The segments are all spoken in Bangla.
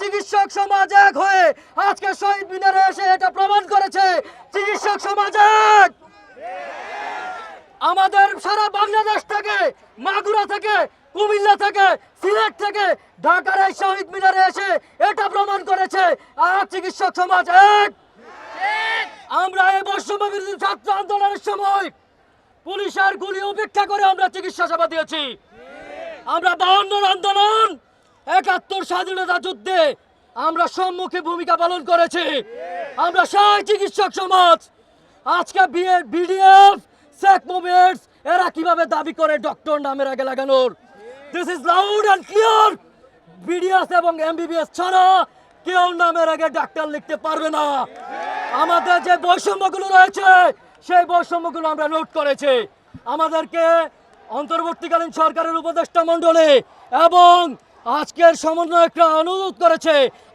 চিকিৎসক সমাজ এক হয়ে আজকে শহীদ মিনারে এসে এটা প্রমাণ করেছে। চিকিৎসক সমাজ এক! আমাদের সারা বাংলাদেশ থেকে, মাগুরা থেকে, কুমিল্লা থেকে, সিলেট থেকে ঢাকার এই শহীদ মিনারে এসে এটা প্রমাণ করেছে। আর চিকিৎসক সমাজ এক! আমরা এই বিরোধী ছাত্র আন্দোলনের সময় পুলিশের গুলি উপেক্ষা করে আমরা চিকিৎসা সেবা দিয়েছি। আমরা বাহান্ন আন্দোলন একাত্তর স্বাধীনতা যুদ্ধে আমরা সম্মুখে ভূমিকা পালন করেছি। আমরা সেই চিকিৎসক সমাজ। আজকে বিডিএফ সেক মুভমেন্টস এরা কীভাবে দাবি করে ডক্টর নামের আগে লাগানোর? This is loud and clear BDS এবং এমবিবিএস ছাড়া কেউ নামের আগে ডাক্তার লিখতে পারবে না। আমাদের যে বৈষম্যগুলো রয়েছে, সেই বৈষম্যগুলো আমরা নোট করেছি। আমাদেরকে অন্তর্বর্তীকালীন সরকারের উপদেষ্টা মণ্ডলী এবং আজকের সমন্বয়করা অনুরোধ করেছে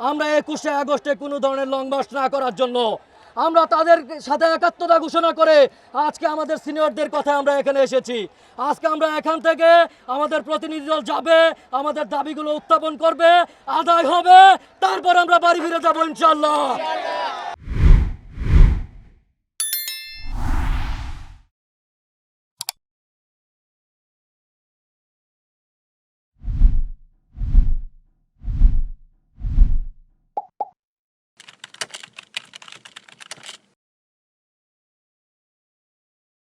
আমরা একুশে আগস্টে কোনো ধরনের লং মার্চ না করার জন্য। আমরা তাদের সাথে একাত্মতা ঘোষণা করে আজকে আমাদের সিনিয়রদের কথা আমরা এখানে এসেছি। আজকে আমরা এখান থেকে আমাদের প্রতিনিধি দল যাবে, আমাদের দাবিগুলো উত্থাপন করবে, আদায় হবে, তারপর আমরা বাড়ি ফিরে যাব ইনশাল্লাহ